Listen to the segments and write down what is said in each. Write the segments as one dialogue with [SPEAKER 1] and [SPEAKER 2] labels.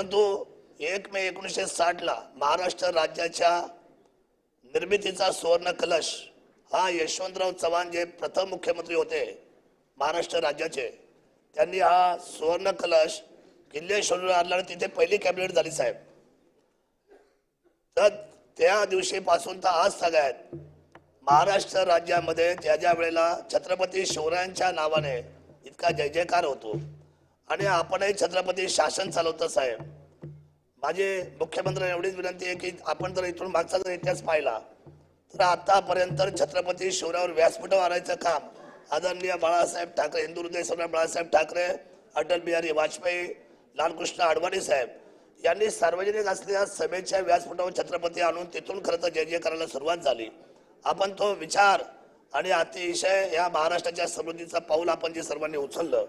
[SPEAKER 1] परंतु एक मे एकोणीसशे साठला महाराष्ट्र राज्याच्या निर्मितीचा सुवर्ण कलश हा यशवंतराव चव्हाण जे प्रथम मुख्यमंत्री होते महाराष्ट्र राज्याचे त्यांनी हा सुवर्ण कलश किल्ले शोधून आणला आणि तिथे पहिली कॅबिनेट झाली साहेब. तर त्या दिवशीपासून तर आज सगळ्यात महाराष्ट्र राज्यामध्ये ज्या ज्या वेळेला छत्रपती शिवरायांच्या नावाने इतका जय जयकार होतो आणि आपणही छत्रपती शासन चालवतो साहेब. माझे मुख्यमंत्र्यांना एवढीच विनंती आहे की आपण जर इथून मागचा जर इतिहास पाहिला तर आतापर्यंत छत्रपती शिवरावर व्यासपीठ मारायचं काम आदरणीय बाळासाहेब ठाकरे हिंदू हृदय सम्राट बाळासाहेब ठाकरे अटल बिहारी वाजपेयी लालकृष्ण अडवाणी साहेब यांनी सार्वजनिक असलेल्या सभेच्या व्यासपीठावर छत्रपती आणून तिथून खरं तर जय जय करायला सुरुवात झाली. आपण तो विचार आणि अतिशय या महाराष्ट्राच्या समृद्धीचं पाऊल आपण जे सर्वांनी उचललं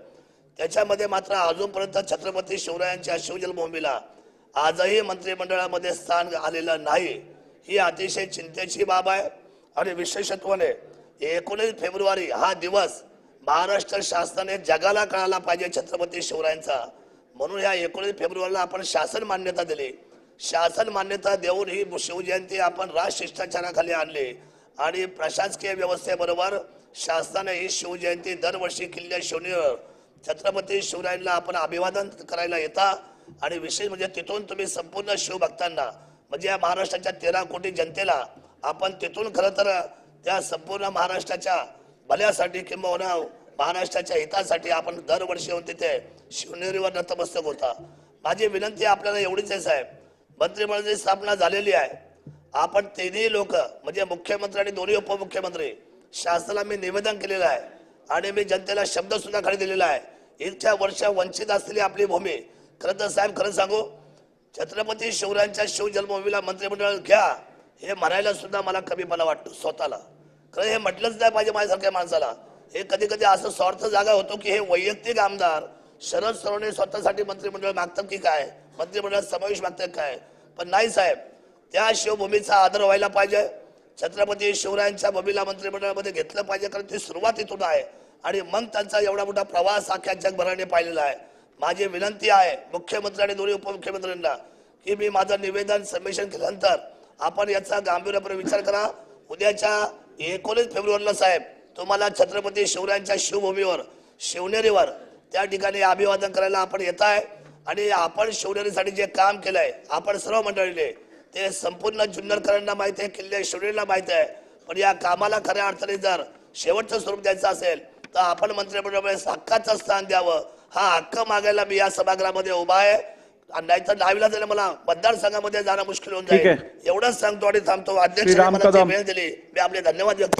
[SPEAKER 1] त्याच्यामध्ये मात्र अजूनपर्यंत छत्रपती शिवरायांच्या शिवजन्मभूमीला आजही मंत्रिमंडळामध्ये स्थान आलेलं नाही. ही अतिशय चिंतेची बाब आहे आणि विशेषत्वाने एकोणीस फेब्रुवारी हा दिवस महाराष्ट्र शासनाने जगाला कळाला पाहिजे छत्रपती शिवरायांचा. म्हणून या एकोणीस फेब्रुवारीला आपण शासन मान्यता दिली. शासन मान्यता देऊन ही शिवजयंती आपण राज शिष्टाचाराखाली आणली. आणि प्रशासकीय व्यवस्थेबरोबर शासनाने ही शिवजयंती दरवर्षी किल्ल्या शिवनेर छत्रपती शिवरायांना आपण अभिवादन करायला येता. आणि विशेष म्हणजे तिथून तुम्ही संपूर्ण शिवभक्तांना म्हणजे या महाराष्ट्राच्या तेरा कोटी जनतेला आपण तिथून खरं तर त्या संपूर्ण महाराष्ट्राच्या भल्यासाठी किंबहुना महाराष्ट्राच्या हितासाठी आपण दरवर्षी येऊन तिथे शिवनेरीवर नतमस्तक होता. माझी विनंती आपल्याला एवढीच आहे साहेब. मंत्रिमंडळाची स्थापना झालेली आहे आपण तिन्ही लोक म्हणजे मुख्यमंत्री आणि दोन्ही उपमुख्यमंत्री शासनाला मी निवेदन केलेलं आहे. आणि मी जनतेला शब्द सुद्धा खाली दिलेला आहे. इतक्या वर्ष वंचित असलेली आपली भूमी. खरं तर साहेब खरं सांगू छत्रपती शिवरायांच्या शिवजन्मभूमीला मंत्रिमंडळ घ्या हे म्हणायला सुद्धा मला कमीपणा वाटतो स्वतःला. खरं हे म्हटलंच नाही पाहिजे माझ्यासारख्या माणसाला. हे कधी कधी असं स्वार्थ जागा होतो की हे वैयक्तिक आमदार शरद सरोने स्वतःसाठी मंत्रिमंडळ मागतात की काय? मंत्रिमंडळात समावेश मागतात काय? पण नाही साहेब त्या शिवभूमीचा आदर व्हायला पाहिजे. छत्रपती शिवरायांच्या भूमीला मंत्रिमंडळामध्ये घेतलं पाहिजे कारण ती सुरुवात इथून आहे. आणि मग त्यांचा एवढा मोठा प्रवास अख्ख्या जगभराने पाहिलेला आहे. माझी विनंती आहे मुख्यमंत्री आणि दोन्ही उपमुख्यमंत्र्यांना की मी माझं निवेदन सबमिशन केल्यानंतर आपण याचा गांभीर्यपणे विचार करा. उद्याच्या एकोणीस फेब्रुवारीला साहेब तुम्हाला छत्रपती शिवरायांच्या शिवभूमीवर शिवनेरीवर त्या ठिकाणी अभिवादन करायला आपण येत आहे. आणि आपण शिवनेरीसाठी जे काम केलंय आपण सर्व मंडळीने ते संपूर्ण जुन्नरकरांना माहिती आहे किल्ले शिवनेरीला माहिती आहे. पण या कामाला खऱ्या अर्थाने जर शेवटचं स्वरूप द्यायचं असेल तर आपण मंत्रिमंडळामध्ये हक्काचं स्थान द्यावं. हा हक्क मागायला मी या सभागृहामध्ये उभा आहे. नाहीतर नावीला जायला मला मतदारसंघामध्ये जाणं मुश्किल होऊन जाईल. एवढंच सांगतो आणि थांबतो. अध्यक्ष दिली मी आपले धन्यवाद व्यक्त